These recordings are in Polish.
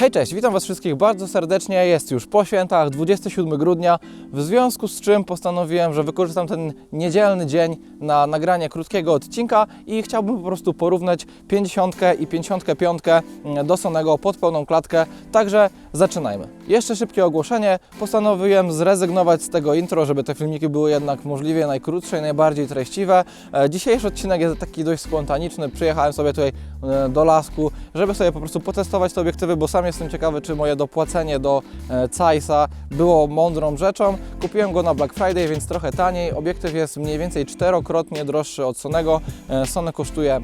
Hej, cześć, witam Was wszystkich bardzo serdecznie. Jest już po świętach, 27 grudnia, w związku z czym postanowiłem, że wykorzystam ten niedzielny dzień na nagranie krótkiego odcinka i chciałbym po prostu porównać 50 i 55 do Sonego pod pełną klatkę. Także zaczynajmy. Jeszcze szybkie ogłoszenie. Postanowiłem zrezygnować z tego intro, żeby te filmiki były jednak możliwie najkrótsze i najbardziej treściwe. E, Dzisiejszy odcinek jest taki dość spontaniczny. Przyjechałem sobie tutaj e, do lasku, żeby sobie po prostu potestować te obiektywy, bo sam jestem ciekawy, czy moje dopłacenie do Zeissa było mądrą rzeczą. Kupiłem go na Black Friday, więc trochę taniej. Obiektyw jest mniej więcej czterokrotnie droższy od Sonego. E, Sony kosztuje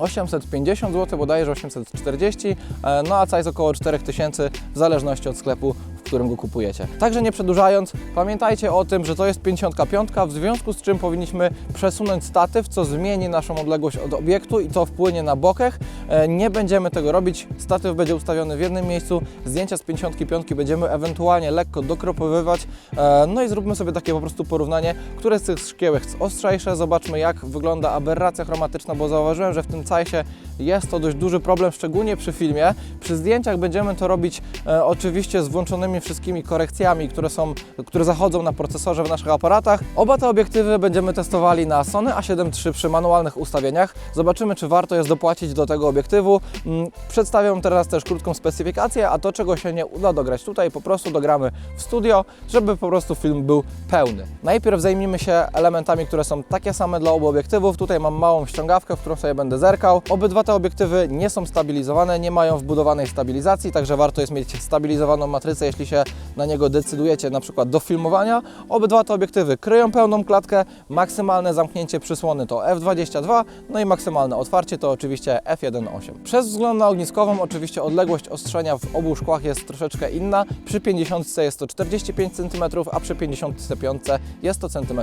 850 zł, bodajże 840, e, no a Zeiss około 4000 w zależności od sklepu, którym go kupujecie. Także nie przedłużając, pamiętajcie o tym, że to jest 55, w związku z czym powinniśmy przesunąć statyw, co zmieni naszą odległość od obiektu i to wpłynie na bokech. E, Nie będziemy tego robić, statyw będzie ustawiony w jednym miejscu, zdjęcia z 55 będziemy ewentualnie lekko dokropowywać, E, no i zróbmy sobie takie po prostu porównanie, które z tych szkiełek jest ostrzejsze, zobaczmy jak wygląda aberracja chromatyczna, bo zauważyłem, że w tym Zeisie jest to dość duży problem, szczególnie przy filmie. Przy zdjęciach będziemy to robić e, oczywiście z włączonymi wszystkimi korekcjami, które, są, które zachodzą na procesorze w naszych aparatach. Oba te obiektywy będziemy testowali na Sony A7 III przy manualnych ustawieniach. Zobaczymy, czy warto jest dopłacić do tego obiektywu. Mm, Przedstawiam teraz też krótką specyfikację, a to, czego się nie uda dograć tutaj, po prostu dogramy w studio, żeby po prostu film był pełny. Najpierw zajmijmy się elementami, które są takie same dla obu obiektywów. Tutaj mam małą ściągawkę, w którą sobie będę zerkał. Obydwa te obiektywy nie są stabilizowane, nie mają wbudowanej stabilizacji, także warto jest mieć stabilizowaną matrycę, jeśli się na niego decydujecie, na przykład do filmowania. Obydwa te obiektywy kryją pełną klatkę, maksymalne zamknięcie przysłony to f22, no i maksymalne otwarcie to oczywiście f1.8. Przez wzgląd na ogniskową oczywiście odległość ostrzenia w obu szkłach jest troszeczkę inna. Przy 50 jest to 45 cm, a przy 55 jest to cm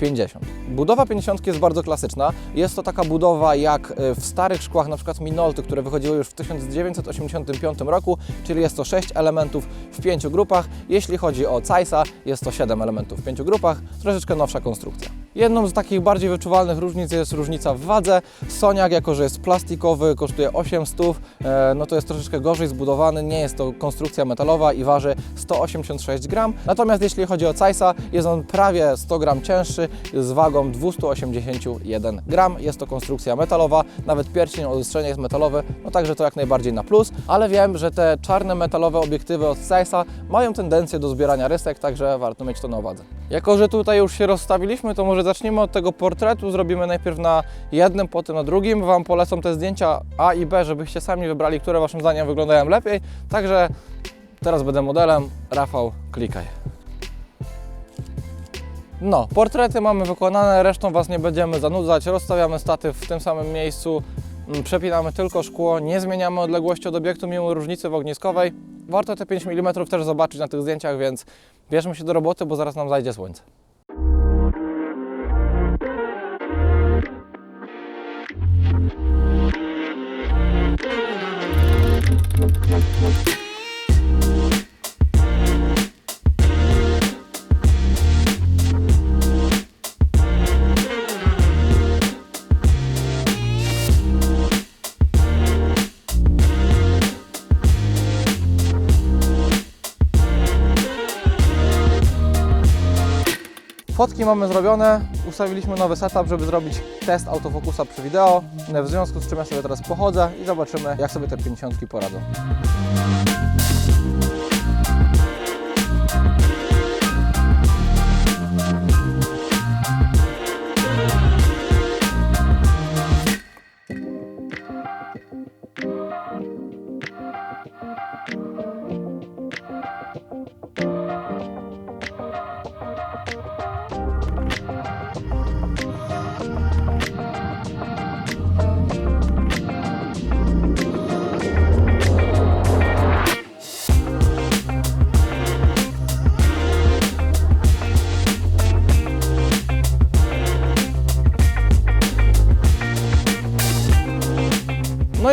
50. Budowa 50 jest bardzo klasyczna. Jest to taka budowa jak y, w starych szkłach, na przykład Minolty, które wychodziły już w 1985 roku, czyli jest to 6 elementów w 5 grupach. Jeśli chodzi o Zeissa, jest to 7 elementów w 5 grupach, troszeczkę nowsza konstrukcja. Jedną z takich bardziej wyczuwalnych różnic jest różnica w wadze. Soniak, jako że jest plastikowy, kosztuje 800, e, no to jest troszeczkę gorzej zbudowany, nie jest to konstrukcja metalowa i waży 186 gram. Natomiast jeśli chodzi o Zeissa, jest on prawie 100 gram cięższy, z wagą 281 gram. Jest to konstrukcja metalowa, nawet pierścień od lustrzenia jest metalowy, no także to jak najbardziej na plus, ale wiem, że te czarne metalowe obiektywy od Zeissa mają tendencję do zbierania rysek, także warto mieć to na uwadze. Jako, że tutaj już się rozstawiliśmy, to może zacznijmy od tego portretu, zrobimy najpierw na jednym, potem na drugim. Wam polecam te zdjęcia A i B, żebyście sami wybrali, które Waszym zdaniem wyglądają lepiej. Także teraz będę modelem. Rafał, klikaj. No, portrety mamy wykonane, resztą Was nie będziemy zanudzać. Rozstawiamy statyw w tym samym miejscu, mm, przepinamy tylko szkło, nie zmieniamy odległości od obiektu mimo różnicy w ogniskowej. Warto te 5 mm też zobaczyć na tych zdjęciach, więc bierzmy się do roboty, bo zaraz nam zajdzie słońce. Fotki mamy zrobione, ustawiliśmy nowy setup, żeby zrobić test autofokusa przy wideo, w związku z czym ja sobie teraz pochodzę i zobaczymy, jak sobie te 50 poradzą.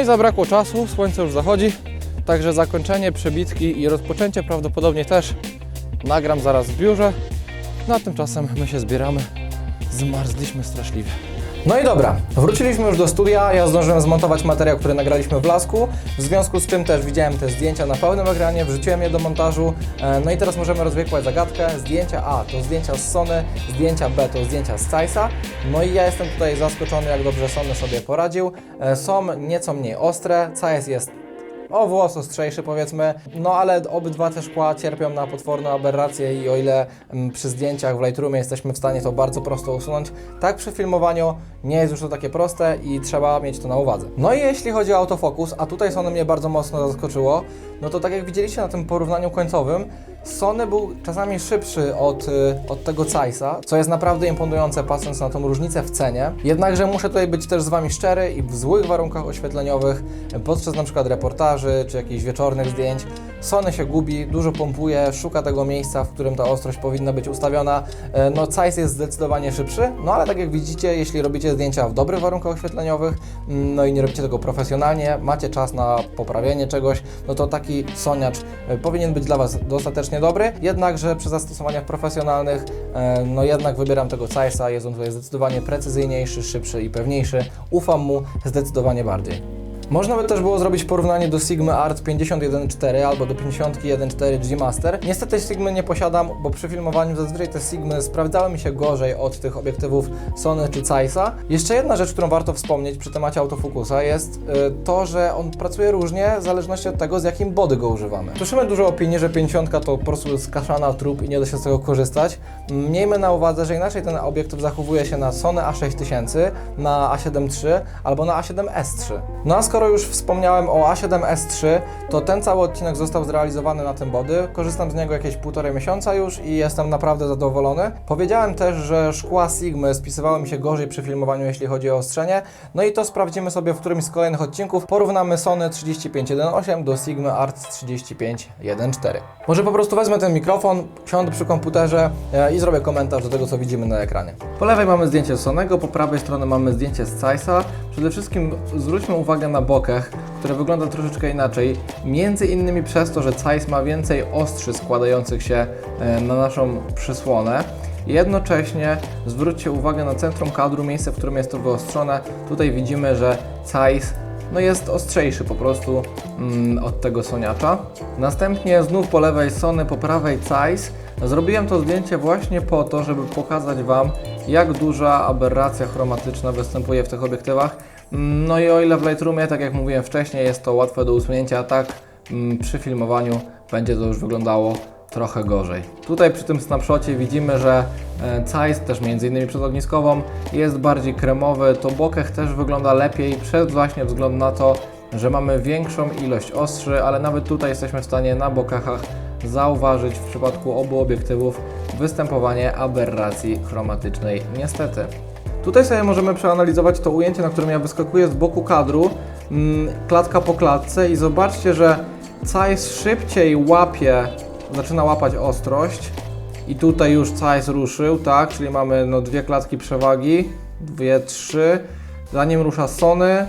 I zabrakło czasu, słońce już zachodzi, także zakończenie przebitki i rozpoczęcie prawdopodobnie też nagram zaraz w biurze. No a tymczasem my się zbieramy. Zmarzliśmy straszliwie. No i dobra, wróciliśmy już do studia, ja zdążyłem zmontować materiał, który nagraliśmy w Lasku, w związku z czym też widziałem te zdjęcia na pełnym ekranie, wrzuciłem je do montażu, e, no i teraz możemy rozwikłać zagadkę. Zdjęcia A to zdjęcia z Sony, zdjęcia B to zdjęcia z Zeissa, no i ja jestem tutaj zaskoczony, jak dobrze Sony sobie poradził. E, Są nieco mniej ostre, Zeiss jest o włos ostrzejszy powiedzmy, no ale obydwa te szkła cierpią na potworne aberracje i o ile mm, przy zdjęciach w Lightroomie jesteśmy w stanie to bardzo prosto usunąć, tak przy filmowaniu nie jest już to takie proste i trzeba mieć to na uwadze. No i jeśli chodzi o autofokus, a tutaj Sony mnie bardzo mocno zaskoczyło, no to tak jak widzieliście na tym porównaniu końcowym, Sony był czasami szybszy od, y, od tego Zeissa, co jest naprawdę imponujące patrząc na tą różnicę w cenie. Jednakże muszę tutaj być też z Wami szczery i w złych warunkach oświetleniowych, podczas na przykład reportaży czy jakichś wieczornych zdjęć, Sony się gubi, dużo pompuje, szuka tego miejsca, w którym ta ostrość powinna być ustawiona. E, No Zeiss jest zdecydowanie szybszy, no ale tak jak widzicie, jeśli robicie zdjęcia w dobrych warunkach oświetleniowych, mm, no i nie robicie tego profesjonalnie, macie czas na poprawienie czegoś, no to taki soniacz e, powinien być dla Was dostatecznie dobry, jednakże przy zastosowaniach profesjonalnych, e, no jednak wybieram tego Zeissa, jest on tutaj zdecydowanie precyzyjniejszy, szybszy i pewniejszy, ufam mu zdecydowanie bardziej. Można by też było zrobić porównanie do Sigma Art 51.4 albo do 51.4 G Master. Niestety Sigmy nie posiadam, bo przy filmowaniu zazwyczaj te Sigmy sprawdzały mi się gorzej od tych obiektywów Sony czy Zeissa. Jeszcze jedna rzecz, którą warto wspomnieć przy temacie autofokusa jest y, to, że on pracuje różnie w zależności od tego, z jakim body go używamy. Słyszymy dużo opinii, że 50 to po prostu skaszana trup i nie da się z tego korzystać. Miejmy na uwadze, że inaczej ten obiektyw zachowuje się na Sony A6000, na A7 III albo na A7S3. No a skoro już wspomniałem o A7S3, to ten cały odcinek został zrealizowany na tym body. Korzystam z niego jakieś półtorej miesiąca już i jestem naprawdę zadowolony. Powiedziałem też, że szkła Sigmy spisywały mi się gorzej przy filmowaniu, jeśli chodzi o ostrzenie. No i to sprawdzimy sobie w którymś z kolejnych odcinków. Porównamy Sony 3518 do Sigmy Art 3514. Może po prostu wezmę ten mikrofon, siądę przy komputerze e, i zrobię komentarz do tego, co widzimy na ekranie. Po lewej mamy zdjęcie Sonego, po prawej stronie mamy zdjęcie z Zeissa. Przede wszystkim zwróćmy uwagę na bokach, które wygląda troszeczkę inaczej. Między innymi przez to, że Zeiss ma więcej ostrzy składających się e, na naszą przysłonę. Jednocześnie zwróćcie uwagę na centrum kadru, miejsce, w którym jest to wyostrzone. Tutaj widzimy, że Zeiss no jest ostrzejszy po prostu mm, od tego soniacza. Następnie znów po lewej Sony, po prawej Zeiss. Zrobiłem to zdjęcie właśnie po to, żeby pokazać Wam, jak duża aberracja chromatyczna występuje w tych obiektywach. No i o ile w Lightroomie, tak jak mówiłem wcześniej, jest to łatwe do usunięcia, tak mm, przy filmowaniu będzie to już wyglądało trochę gorzej. Tutaj przy tym snapshocie widzimy, że e, Zeiss też między innymi przed ogniskową jest bardziej kremowy, to bokeh też wygląda lepiej przez właśnie wzgląd na to, że mamy większą ilość ostrzy, ale nawet tutaj jesteśmy w stanie na bokachach zauważyć w przypadku obu obiektywów występowanie aberracji chromatycznej. Niestety. Tutaj sobie możemy przeanalizować to ujęcie, na którym ja wyskakuję z boku kadru, mm, klatka po klatce i zobaczcie, że Zeiss szybciej łapie, zaczyna łapać ostrość. I tutaj już Zeiss ruszył, tak, czyli mamy no, dwie klatki przewagi, dwie, trzy, zanim rusza Sony,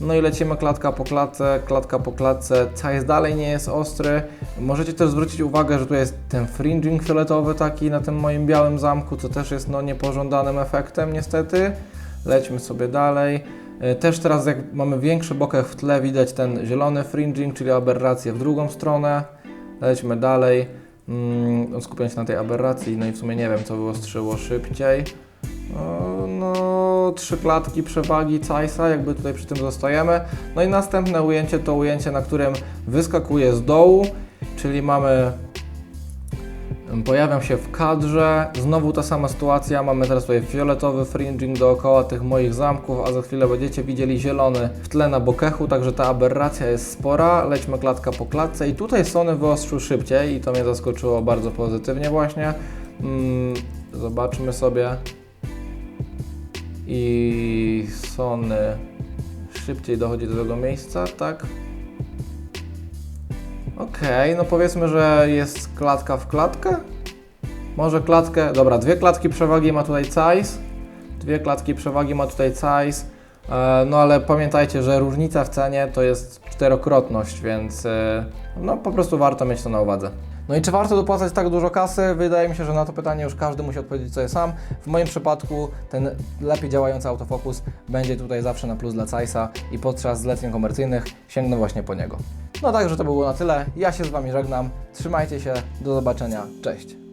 no i lecimy klatka po klatce, klatka po klatce. Zeiss dalej nie jest ostry. Możecie też zwrócić uwagę, że tu jest ten fringing fioletowy taki na tym moim białym zamku, co też jest no niepożądanym efektem niestety. Lećmy sobie dalej. E, Też teraz jak mamy większy bokeh w tle widać ten zielony fringing, czyli aberrację w drugą stronę. Lećmy dalej. Mm, skupiam się na tej aberracji, no i w sumie nie wiem co wyostrzyło szybciej. Trzy klatki przewagi Zeissa, jakby tutaj przy tym zostajemy. No i następne ujęcie to ujęcie, na którym wyskakuje z dołu, czyli mamy Pojawiam się w kadrze, znowu ta sama sytuacja, mamy teraz tutaj fioletowy fringing dookoła tych moich zamków, a za chwilę będziecie widzieli zielony w tle na bokechu, także ta aberracja jest spora, lećmy klatka po klatce i tutaj Sony wyostrzył szybciej i to mnie zaskoczyło bardzo pozytywnie właśnie. Mm, zobaczmy sobie i Sony szybciej dochodzi do tego miejsca, tak? Okej, no powiedzmy, że jest klatka w klatkę. Może klatkę, dobra, dwie klatki przewagi ma tutaj Zeiss. Dwie klatki przewagi ma tutaj Zeiss. E, No ale pamiętajcie, że różnica w cenie to jest czterokrotność, więc e, no po prostu warto mieć to na uwadze. No i czy warto dopłacać tak dużo kasy? Wydaje mi się, że na to pytanie już każdy musi odpowiedzieć sobie sam. W moim przypadku ten lepiej działający autofokus będzie tutaj zawsze na plus dla Zeissa i podczas zleceń komercyjnych sięgnę właśnie po niego. No także to by było na tyle. Ja się z Wami żegnam. Trzymajcie się. Do zobaczenia. Cześć.